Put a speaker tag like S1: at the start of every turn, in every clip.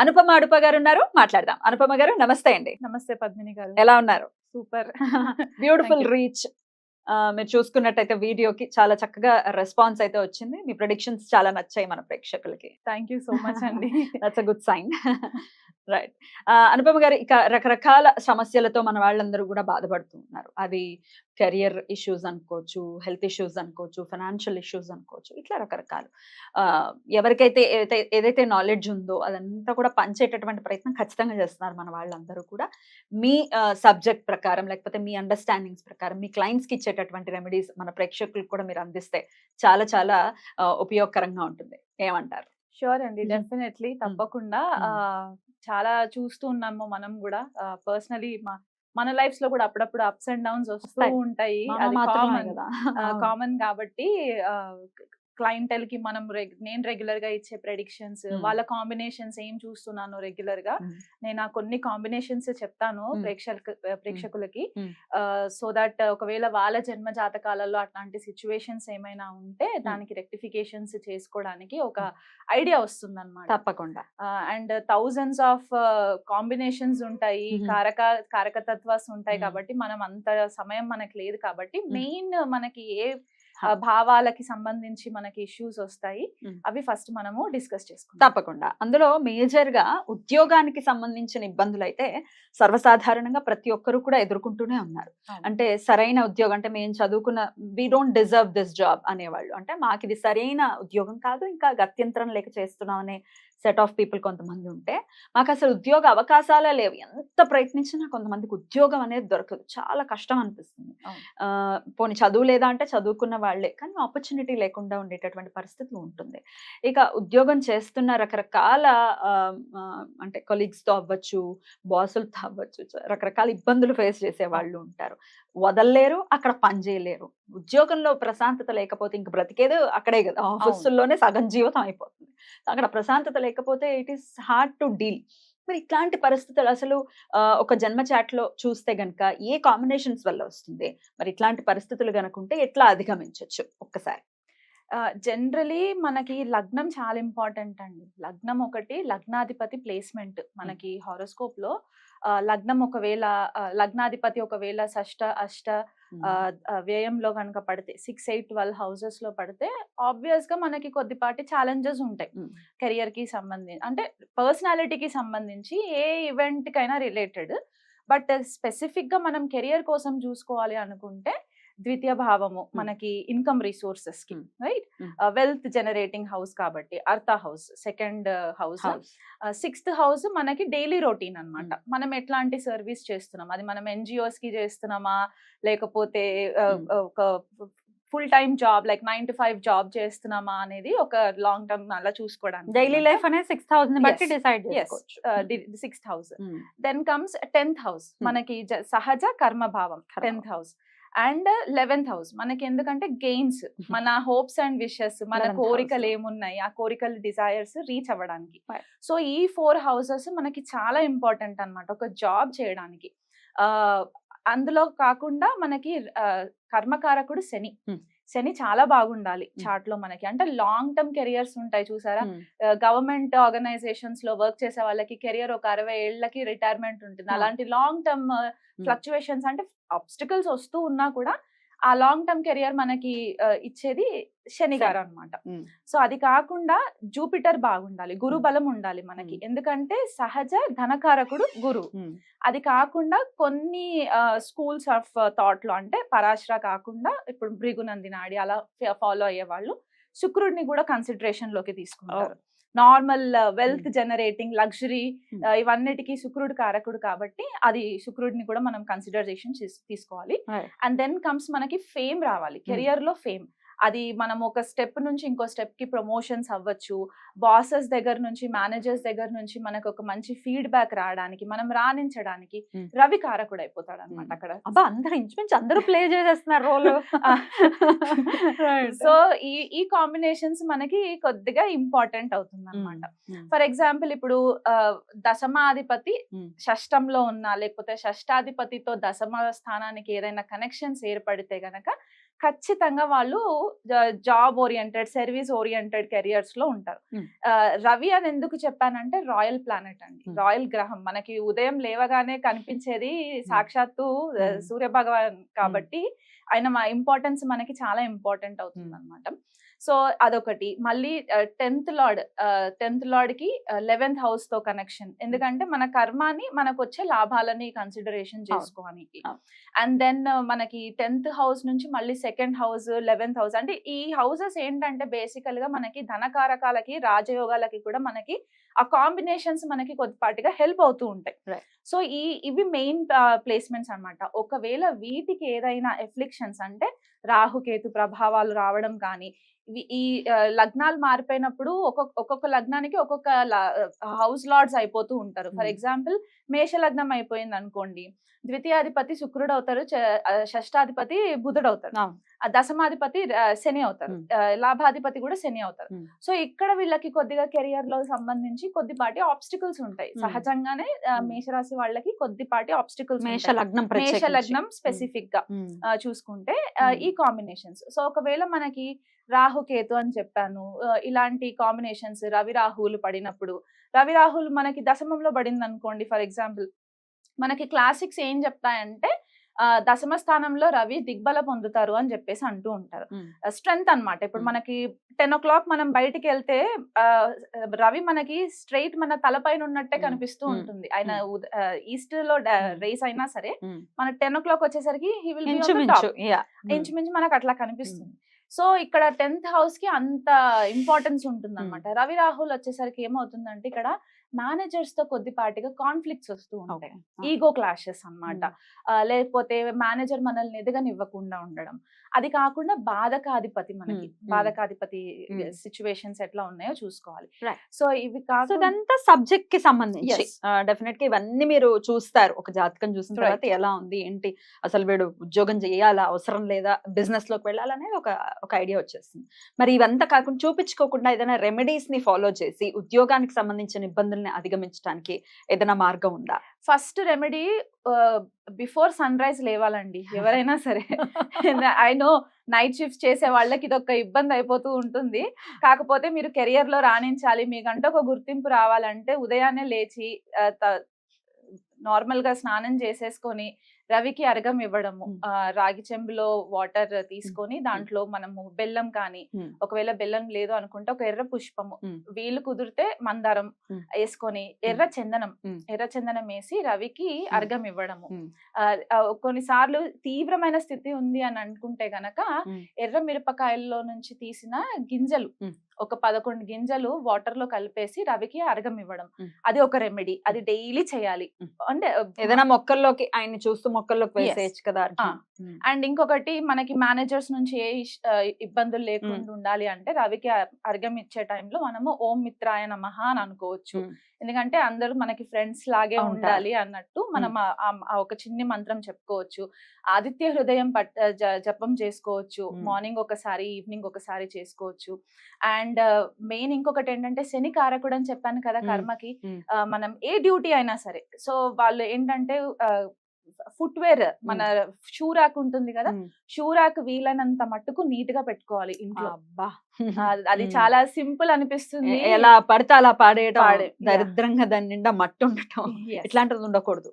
S1: అనుపమ అడుప గారు ఉన్నారు. మాట్లాడదాం. అనుపమ గారు నమస్తే అండి.
S2: నమస్తే పద్మిని గారు.
S1: ఎలా ఉన్నారు?
S2: సూపర్.
S1: బ్యూటిఫుల్. రీచ్ మీరు చూసుకున్నట్టయితే వీడియోకి చాలా చక్కగా రెస్పాన్స్ అయితే వచ్చింది. మీ ప్రొడిక్షన్స్ చాలా నచ్చాయి మన ప్రేక్షకులకి.
S2: థ్యాంక్ యూ సో మచ్ అండి.
S1: That's a good sign right Anupama garu ఇక రకరకాల సమస్యలతో మన వాళ్ళందరూ కూడా బాధపడుతున్నారు అది కెరియర్ ఇష్యూస్ అనుకోవచ్చు హెల్త్ ఇష్యూస్ అనుకోవచ్చు ఫైనాన్షియల్ ఇష్యూస్ అనుకోవచ్చు ఇట్లా రకరకాలు. ఎవరికైతే ఏదైతే నాలెడ్జ్ ఉందో అదంతా కూడా పంచేటటువంటి ప్రయత్నం ఖచ్చితంగా చేస్తున్నారు మన వాళ్ళందరూ కూడా. మీ సబ్జెక్ట్ ప్రకారం లేకపోతే మీ అండర్స్టాండింగ్స్ ప్రకారం మీ క్లయింట్స్కి ఇచ్చేటటువంటి రెమెడీస్ మన ప్రేక్షకులకు కూడా మీరు అందిస్తే చాలా చాలా ఉపయోగకరంగా ఉంటుంది. ఏమంటారు?
S2: షూర్ అండి. డెఫినెట్లీ తప్పకుండా చాలా చూస్తూ ఉన్నాము మనం కూడా పర్సనలీ మన లైఫ్స్లో కూడా అప్పుడప్పుడు అప్స్ అండ్ డౌన్స్ వస్తూ. ఉంటాయి. అది కామన్
S1: కదా
S2: కామన్ కాబట్టి క్లయింటెల్కి మనం నేను రెగ్యులర్గా ఇచ్చే ప్రెడిక్షన్స్. వాళ్ళ కాంబినేషన్స్ ఏం చూస్తున్నాను
S1: రెగ్యులర్గా.
S2: నేను ఆ కొన్ని కాంబినేషన్స్ చెప్తాను. ప్రేక్షకు ప్రేక్షకులకి. సో దట్ ఒకవేళ వాళ్ళ జన్మ జాతకాలలో అట్లాంటి సిచ్యువేషన్స్ ఏమైనా ఉంటే దానికి రెక్టిఫికేషన్స్ చేసుకోవడానికి ఒక ఐడియా వస్తుంది అనమాట
S1: తప్పకుండా
S2: అండ్ థౌజండ్స్ ఆఫ్ కాంబినేషన్స్ ఉంటాయి. కారక కారకతత్వాస్ ఉంటాయి. కాబట్టి మనం అంత సమయం మనకి లేదు కాబట్టి. మెయిన్ మనకి ఏ భావాలకి సంబంధించి మనకి ఇష్యూస్ వస్తాయి. అవి ఫస్ట్ మనము డిస్కస్ చేసుకుంటాం
S1: తప్పకుండా. అందులో మేజర్గా ఉద్యోగానికి సంబంధించిన ఇబ్బందులు అయితే సర్వసాధారణంగా ప్రతి ఒక్కరు కూడా ఎదుర్కొంటూనే ఉన్నారు. అంటే సరైన ఉద్యోగం అంటే మేము చదువుకున్న we don't deserve this job అనేవాళ్ళు. అంటే మాకు ఇది సరైన ఉద్యోగం కాదు ఇంకా గత్యంతరం లేక చేస్తున్నాం అనే సెట్ ఆఫ్ పీపుల్ కొంతమంది ఉంటే మాకు అసలు ఉద్యోగ అవకాశాలే లేవు. ఎంత ప్రయత్నించినా కొంతమందికి ఉద్యోగం అనేది దొరకదు. చాలా కష్టం అనిపిస్తుంది. పోనీ చదువు లేదా అంటే చదువుకున్న వాళ్ళే. కానీ ఆపర్చునిటీ లేకుండా ఉండేటటువంటి పరిస్థితి ఉంటుంది. ఇక ఉద్యోగం చేస్తున్న రకరకాల అంటే colleagues తో అవ్వచ్చు బాసులతో అవ్వచ్చు రకరకాల ఇబ్బందులు ఫేస్ చేసే వాళ్ళు ఉంటారు. వదలలేరు అక్కడ పని చేయలేరు. ఉద్యోగంలో ప్రశాంతత లేకపోతే ఇంక బ్రతికేది అక్కడే కదా ఆఫీసుల్లోనే సగం జీవితం అయిపోతుంది. అక్కడ ప్రశాంతత లేకపోతే it is hard to deal మరి ఇట్లాంటి పరిస్థితులు అసలు ఆ, ఒక జన్మ చాట్లో చూస్తే గనక ఏ కాంబినేషన్స్ వల్ల వస్తుంది? మరి ఇట్లాంటి పరిస్థితులు గనుకుంటే ఎట్లా అధిగమించవచ్చు ఒక్కసారి.
S2: జనరలీ మనకి లగ్నం చాలా ఇంపార్టెంట్ అండి. లగ్నం ఒకటి లగ్నాధిపతి ప్లేస్మెంట్ మనకి హారోస్కోప్లో లగ్నం ఒకవేళ లగ్నాధిపతి ఒకవేళ షష్ట అష్ట వ్యయంలో కనుక పడితే సిక్స్ ఎయిట్ ట్వెల్వ్ హౌసెస్లో పడితే ఆబ్వియస్గా మనకి కొద్దిపాటి ఛాలెంజెస్ ఉంటాయి. కెరియర్కి సంబంధించి అంటే పర్సనాలిటీకి సంబంధించి ఏ ఈవెంట్ కైనా రిలేటెడ్. బట్ స్పెసిఫిక్గా మనం కెరియర్ కోసం చూసుకోవాలి అనుకుంటే ద్వితీయ భావము మనకి ఇన్కమ్
S1: రిసోర్సెస్కి.
S2: రైట్. వెల్త్ జనరేటింగ్ హౌస్ కాబట్టి అర్త house second house. Sixth house మనకి డైలీ రొటీన్ అన్నమాట. మనం ఎట్లాంటి సర్వీస్ చేస్తున్నాం? అది మనం ఎన్జిఓస్కి చేస్తున్నామా? లేకపోతే. ఒక full time job like nine to five job చేస్తున్నామా అనేది ఒక లాంగ్ టర్మ్ అలా చూసుకోవడానికి
S1: డైలీ లైఫ్ అనేది సిక్స్ థౌసండ్ బట్టి. డిసైడ్ చేసుకోవచ్చు.
S2: House.
S1: Um,
S2: then comes tenth house. మనకి సహజ కర్మ భావం
S1: కర్మ
S2: tenth house. And eleventh house మనకి ఎందుకంటే గెయిన్స్ మన హోప్స్ అండ్ విషెస్ మన
S1: 11th
S2: కోరికలు. ఏమున్నాయి ఆ కోరికలు డిజైర్స్ రీచ్ అవ్వడానికి. సో ఈ ఫోర్ హౌసెస్ మనకి చాలా ఇంపార్టెంట్ అన్నమాట ఒక జాబ్ చేయడానికి అందులో కాకుండా మనకి కర్మకారకుడు శని. శని చాలా బాగుండాలి. చార్ట్లో మనకి. అంటే లాంగ్ టర్మ్ కెరియర్స్ ఉంటాయి చూసారా? గవర్నమెంట్ ఆర్గనైజేషన్స్లో వర్క్ చేసే వాళ్ళకి కెరియర్ ఒక అరవై ఏళ్ళకి రిటైర్మెంట్ ఉంటుంది. అలాంటి లాంగ్ టర్మ్ ఫ్లక్చువేషన్స్ అంటే ఆబ్స్టికల్స్ వస్తూ ఉన్నా కూడా ఆ లాంగ్ టర్మ్ కెరియర్ మనకి ఇచ్చేది శని గారు అనమాట సో అది కాకుండా జూపిటర్ బాగుండాలి గురు. బలం ఉండాలి మనకి. ఎందుకంటే సహజ ధనకారకుడు గురు. అది కాకుండా కొన్ని స్కూల్స్ ఆఫ్ థాట్లో అంటే పరాశ్ర కాకుండా ఇప్పుడు భృగునందినాడి అలా ఫాలో అయ్యే వాళ్ళు శుక్రుడిని కూడా కన్సిడరేషన్లోకి తీసుకుంటారు నార్మల్ వెల్త్. Generating luxury. ఇవన్నిటికీ శుక్రుడు కారకుడు కాబట్టి అది శుక్రుడిని కూడా మనం కన్సిడరేషన్ తీసుకోవాలి. అండ్ దెన్ కమ్స్ మనకి ఫేమ్ రావాలి కెరియర్లో ఫేమ్ అది మనం ఒక స్టెప్ నుంచి ఇంకో స్టెప్కి ప్రమోషన్స్ అవ్వచ్చు. బాసెస్ దగ్గర నుంచి మేనేజర్స్ దగ్గర నుంచి మనకు ఒక మంచి ఫీడ్బ్యాక్ రావడానికి మనం రాణించడానికి. రవి కారకుడు అయిపోతాడు అనమాట. అక్కడ.
S1: అబ్బా! అందరు ఇంచుమించు అందరూ ప్లే చేసేస్తున్నారు రోల్.
S2: సో ఈ ఈ కాంబినేషన్స్ మనకి కొద్దిగా ఇంపార్టెంట్ అవుతుంది అనమాట ఫర్ ఎగ్జాంపుల్ ఇప్పుడు దశమాధిపతి. షష్టంలో ఉన్న లేకపోతే షష్టాధిపతితో దశమ స్థానానికి ఏదైనా కనెక్షన్స్ ఏర్పడితే గనక ఖచ్చితంగా వాళ్ళు జాబ్ ఓరియంటెడ్ సర్వీస్ ఓరియంటెడ్ కెరియర్స్లో ఉంటారు. రవి అని ఎందుకు చెప్పానంటే రాయల్ ప్లానెట్ అండి. రాయల్ గ్రహం. మనకి ఉదయం లేవగానే కనిపించేది సాక్షాత్తు ఆ,
S1: Hmm.
S2: సూర్య భగవాన్ కాబట్టి ఆయన మా ఇంపార్టెన్స్ మనకి చాలా ఇంపార్టెంట్ అవుతుంది అనమాట సో అదొకటి. మళ్ళీ టెన్త్ లార్డ్ టెన్త్ లార్డ్కి లెవెన్త్ హౌస్తో కనెక్షన్ ఎందుకంటే మన కర్మాని మనకు వచ్చే లాభాలని కన్సిడరేషన్ చేసుకోవడానికి. అండ్ దెన్ మనకి టెన్త్ హౌస్ నుంచి మళ్ళీ సెకండ్ హౌస్ లెవెన్త్ హౌస్ అంటే ఈ హౌసెస్ ఏంటంటే బేసికల్గా మనకి ధనకారకాలకి రాజయోగాలకి కూడా మనకి ఆ కాంబినేషన్స్ మనకి కొద్దిపాటిగా హెల్ప్ అవుతూ ఉంటాయి. సో ఈ ఇవి మెయిన్ ప్లేస్మెంట్స్ అన్నమాట. ఒకవేళ వీటికి ఏదైనా ఎఫ్లిక్షన్స్ అంటే రాహుకేతు ప్రభావాలు రావడం కానీ ఈ లగ్నాలు మారిపోయినప్పుడు ఒక్కొక్క ఒక్కొక్క లగ్నానికి ఒక్కొక్క హౌస్ లార్డ్స్ అయిపోతూ ఉంటారు. ఫర్. ఎగ్జాంపుల్ మేష లగ్నం అయిపోయింది అనుకోండి ద్వితీయాధిపతి శుక్రుడు అవుతారు షష్టాధిపతి బుధుడు అవుతారు దశమాధిపతి శని అవుతారు లాభాధిపతి కూడా శని అవుతారు. సో ఇక్కడ వీళ్ళకి కొద్దిగా కెరియర్లో సంబంధించి కొద్దిపాటి ఆబ్స్టికల్స్ ఉంటాయి. సహజంగానే. మేషరాశి వాళ్ళకి కొద్దిపాటి ఆబ్స్టికల్స్
S1: మేష లగ్నం
S2: మేష. లగ్నం స్పెసిఫిక్గా చూసుకుంటే. ఈ కాంబినేషన్స్ సో ఒకవేళ మనకి రాహుకేతు అని చెప్పాను ఇలాంటి కాంబినేషన్స్ రవి రాహువులు పడినప్పుడు రవి రాహువులు మనకి దశమంలో పడింది అనుకోండి ఫర్ ఎగ్జాంపుల్ మనకి క్లాసిక్స్ ఏం చెప్తాయంటే దశమ స్థానంలో రవి దిగ్బల పొందుతారు అని చెప్పేసి అంటూ ఉంటారు. స్ట్రెంగ్త్ అన్నమాట ఇప్పుడు. మనకి టెన్ ఓ క్లాక్ మనం బయటికి వెళ్తే రవి మనకి స్ట్రైట్ మన తలపైన ఉన్నట్టే. కనిపిస్తూ. ఉంటుంది ఆయన.
S1: ఈస్ట్లో.
S2: రేస్ అయినా సరే. మన టెన్ ఓ క్లాక్ వచ్చేసరికి హీ విల్
S1: ఇంచుమించు
S2: మనకు అట్లా కనిపిస్తుంది సో ఇక్కడ టెన్త్ హౌస్కి అంత ఇంపార్టెన్స్ ఉంటుంది అనమాట రవి రాహుల్ వచ్చేసరికి ఏమవుతుందంటే ఇక్కడ మేనేజర్స్తో కొద్దిపాటిగా కాన్ఫ్లిక్ట్స్ వస్తూ ఉంటాయి. ఈగో క్లాషెస్ అన్నమాట. ఆ, లేకపోతే మేనేజర్ మనల్ని ఎదగనివ్వకుండా ఉండడం. అది కాకుండా బాధకాధిపతి మనకి. బాధకాధిపతి. సిచ్యువేషన్స్ ఎట్లా ఉన్నాయో చూసుకోవాలి. సో ఇవి కాకుండా
S1: ఇదంతా సబ్జెక్ట్కి సంబంధించి. డెఫినెట్గా ఇవన్నీ మీరు చూస్తారు. ఒక జాతకం చూసిన. తర్వాత ఎలా ఉంది ఏంటి అసలు వీడు ఉద్యోగం చేయాలా అవసరం లేదా బిజినెస్లోకి వెళ్ళాలనేది ఒక ఒక ఐడియా వచ్చేస్తుంది. మరి ఇవంతా కాకుండా చూపించుకోకుండా ఏదైనా రెమెడీస్ని ఫాలో చేసి ఉద్యోగానికి సంబంధించిన ఇబ్బందుల్ని అధిగమించడానికి ఏదైనా మార్గం ఉందా?
S2: First remedy before sunrise లేవాలండి. ఎవరైనా సరే. ఐ నో నైట్ షిఫ్ట్ చేసే వాళ్ళకి ఇది ఒక ఇబ్బంది అయిపోతూ ఉంటుంది. కాకపోతే మీరు కెరియర్లో రాణించాలి మీకంటే ఒక గుర్తింపు రావాలంటే ఉదయాన్నే లేచి నార్మల్గా స్నానం చేసేసుకొని రవికి అర్ఘం ఇవ్వడము రాగి చెంబులో వాటర్ తీసుకొని దాంట్లో మనము బెల్లం కానీ. ఒకవేళ బెల్లం లేదు అనుకుంటే ఒక ఎర్ర పుష్పము. వీలు కుదిరితే మందారం. వేసుకొని ఎర్ర చందనం. ఎర్ర చందనం వేసి రవికి అర్ఘం ఇవ్వడము కొన్నిసార్లు తీవ్రమైన స్థితి ఉంది అని అనుకుంటే గనక. ఎర్ర మిరపకాయల్లో నుంచి తీసిన గింజలు. ఒక పదకొండు గింజలు వాటర్లో కలిపేసి రవికి అర్ఘం ఇవ్వడం. అది ఒక రెమెడీ అది డైలీ చేయాలి. అంటే
S1: ఏదైనా మొక్కల్లోకి ఆయన్ని చూస్తూ మొక్కల్లోకి. వేసేయచ్చు కదా.
S2: అండ్ ఇంకొకటి మనకి మేనేజర్స్ నుంచి ఏ ఇబ్బందులు లేకుండా ఉండాలి అంటే రవికి అర్- అర్ఘం ఇచ్చే టైంలో మనము ఓం మిత్రాయ నమః అని అనుకోవచ్చు. ఎందుకంటే అందరూ మనకి ఫ్రెండ్స్ లాగే. ఉండాలి అన్నట్టు మనం ఒక చిన్ని మంత్రం చెప్పుకోవచ్చు ఆదిత్య హృదయం జపం చేసుకోవచ్చు. మార్నింగ్ ఒకసారి ఈవినింగ్ ఒకసారి చేసుకోవచ్చు అండ్ మెయిన్ ఇంకొకటి ఏంటంటే శని కారకుడు అని చెప్పాను కదా. కర్మకి మనం ఏ డ్యూటీ అయినా సరే సో వాళ్ళు ఏంటంటే ఫుట్వేర్ మన షూ ర్యాక్ ఉంటుంది కదా. షూ ర్యాక్ వీలైనంత మట్టుకు నీట్గా పెట్టుకోవాలి ఇంట్లో
S1: అబ్బా
S2: అది. చాలా సింపుల్ అనిపిస్తుంది
S1: ఎలా పడితే అలా పాడేయటం
S2: పాడే- yeah.
S1: దరిద్రంగా దాని నిండా మట్టి ఉండటం. ఇట్లాంటిది ఉండకూడదు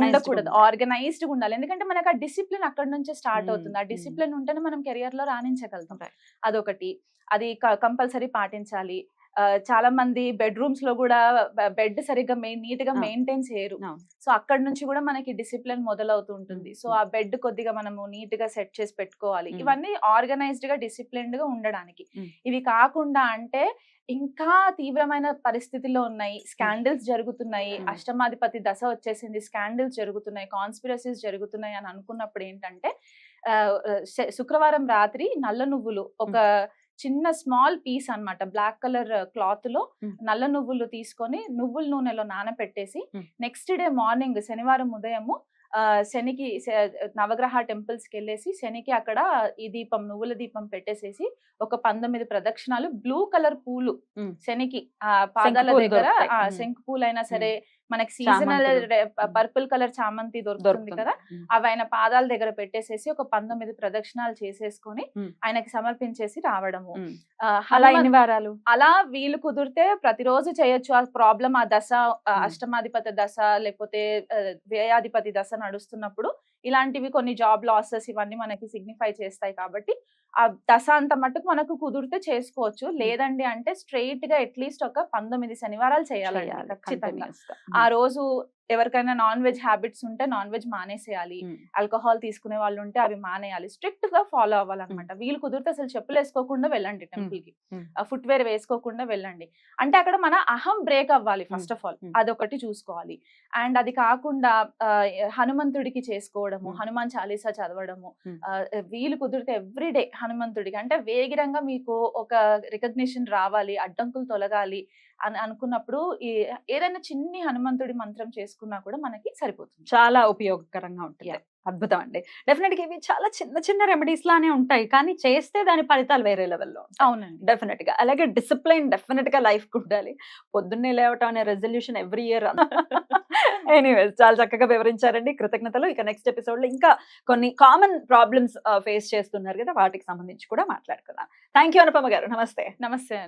S2: ఉండకూడదు. ఆర్గనైజ్డ్గా ఉండాలి ఎందుకంటే మనకు ఆ డిసిప్లిన్ అక్కడ నుంచే స్టార్ట్ అవుతుంది ఆ. డిసిప్లిన్ ఉంటేనే మనం కెరియర్లో రాణించగలుగుతాం. అదొకటి అది కంపల్సరీ పాటించాలి చాలా మంది బెడ్రూమ్స్లో కూడా బెడ్ సరిగ్గా మెయిన్
S1: నీట్గా.
S2: మెయింటైన్ చేయరు. సో అక్కడ నుంచి కూడా మనకి డిసిప్లిన్ మొదలవుతూ ఉంటుంది
S1: Hmm,
S2: సో. ఆ బెడ్ కొద్దిగా మనము నీట్గా సెట్ చేసి పెట్టుకోవాలి. ఇవన్నీ ఆర్గనైజ్డ్గా డిసిప్లిన్డ్గా ఉండడానికి. ఇవి కాకుండా అంటే ఇంకా తీవ్రమైన పరిస్థితిలో ఉన్నాయి స్కాండిల్స్ జరుగుతున్నాయి. అష్టమాధిపతి దశ వచ్చేసింది స్కాండిల్స్ జరుగుతున్నాయి కాన్స్పిరసీస్ జరుగుతున్నాయి అని అనుకున్నప్పుడు ఏంటంటే శుక్రవారం రాత్రి నల్ల నువ్వులు ఒక చిన్న స్మాల్ పీస్ అన్నమాట బ్లాక్ కలర్
S1: క్లాత్లో.
S2: నల్ల నువ్వులు తీసుకొని నువ్వుల నూనెలో నానపెట్టేసి. నెక్స్ట్ డే మార్నింగ్ శనివారం ఉదయము ఆ, శనికి నవగ్రహ టెంపుల్స్కి వెళ్ళేసి శనికి అక్కడ ఈ దీపం నువ్వుల దీపం పెట్టేసేసి ఒక పంతొమ్మిది ప్రదక్షిణాలు బ్లూ కలర్ పూలు. శనికి ఆ పాదాల దగ్గర. శంకు పూలు అయినా సరే మనకి సీజనల్. పర్పుల్ కలర్ చామంతి దొరుకుతుంది కదా. అవి ఆయన పాదాల దగ్గర పెట్టేసేసి ఒక పంతొమ్మిది ప్రదక్షిణాలు చేసేసుకొని. ఆయనకి సమర్పించేసి రావడము
S1: అలా ఎన్ని వారాలు
S2: అలా వీలు కుదిరితే ప్రతిరోజు చేయొచ్చు ఆ ప్రాబ్లం ఆ దశ. అష్టమాధిపతి దశ లేకపోతే వ్యయాధిపతి దశ నడుస్తున్నప్పుడు ఇలాంటివి కొన్ని జాబ్ లాసెస్ ఇవన్నీ మనకి సిగ్నిఫై చేస్తాయి కాబట్టి ఆ దశ అంత మటుకు మనకు కుదిరితే చేసుకోవచ్చు. లేదండి అంటే స్ట్రైట్గా అట్లీస్ట్ ఒక పంతొమ్మిది శనివారాలు
S1: చేయాలి.
S2: ఖచ్చితంగా. ఆ రోజు ఎవరికైనా నాన్ వెజ్ హ్యాబిట్స్ ఉంటే నాన్ వెజ్ మానేసేయాలి. ఆల్కహాల్ తీసుకునే వాళ్ళు ఉంటే అవి మానేయాలి. స్ట్రిక్ట్గా ఫాలో అవ్వాలన్నమాట. వీలు కుదిరితే అసలు చెప్పులు వేసుకోకుండా వెళ్ళండి
S1: టెంపుల్కి.
S2: ఫుట్ వేర్ వేసుకోకుండా వెళ్ళండి. అంటే అక్కడ మన అహం బ్రేక్ అవ్వాలి ఫస్ట్ ఆఫ్ ఆల్. అదొకటి చూసుకోవాలి. అండ్ అది కాకుండా హనుమంతుడికి చేసుకోవడము. హనుమాన్ చాలీసా చదవడము వీలు కుదిరితే ఎవ్రీడే హనుమంతుడికి. అంటే వేగిరంగా మీకు ఒక రికగ్నిషన్ రావాలి అడ్డంకులు తొలగాలి అని అనుకున్నప్పుడు ఈ ఏదైనా చిన్ని హనుమంతుడి మంత్రం చేసుకున్నా కూడా మనకి సరిపోతుంది.
S1: చాలా ఉపయోగకరంగా ఉంటుంది. అద్భుతం అండి. డెఫినెట్గా ఇవి చాలా చిన్న చిన్న రెమెడీస్ లానే ఉంటాయి. కానీ చేస్తే దాని ఫలితాలు వేరే లెవెల్లో
S2: అవునండి.
S1: డెఫినెట్గా అలాగే డిసిప్లైన్ డెఫినెట్గా లైఫ్ ఉండాలి. పొద్దున్నే లేవటం అనే రెజల్యూషన్ ఎవ్రీ ఇయర్ ఎనీవేస్ చాలా చక్కగా వివరించారండి. కృతజ్ఞతలు. ఇక నెక్స్ట్ ఎపిసోడ్లో ఇంకా కొన్ని కామన్ ప్రాబ్లమ్స్ ఫేస్ చేస్తున్నారు కదా వాటికి సంబంధించి కూడా మాట్లాడుకుందాం. థ్యాంక్ యూ అనుపమ గారు. నమస్తే.
S2: నమస్తే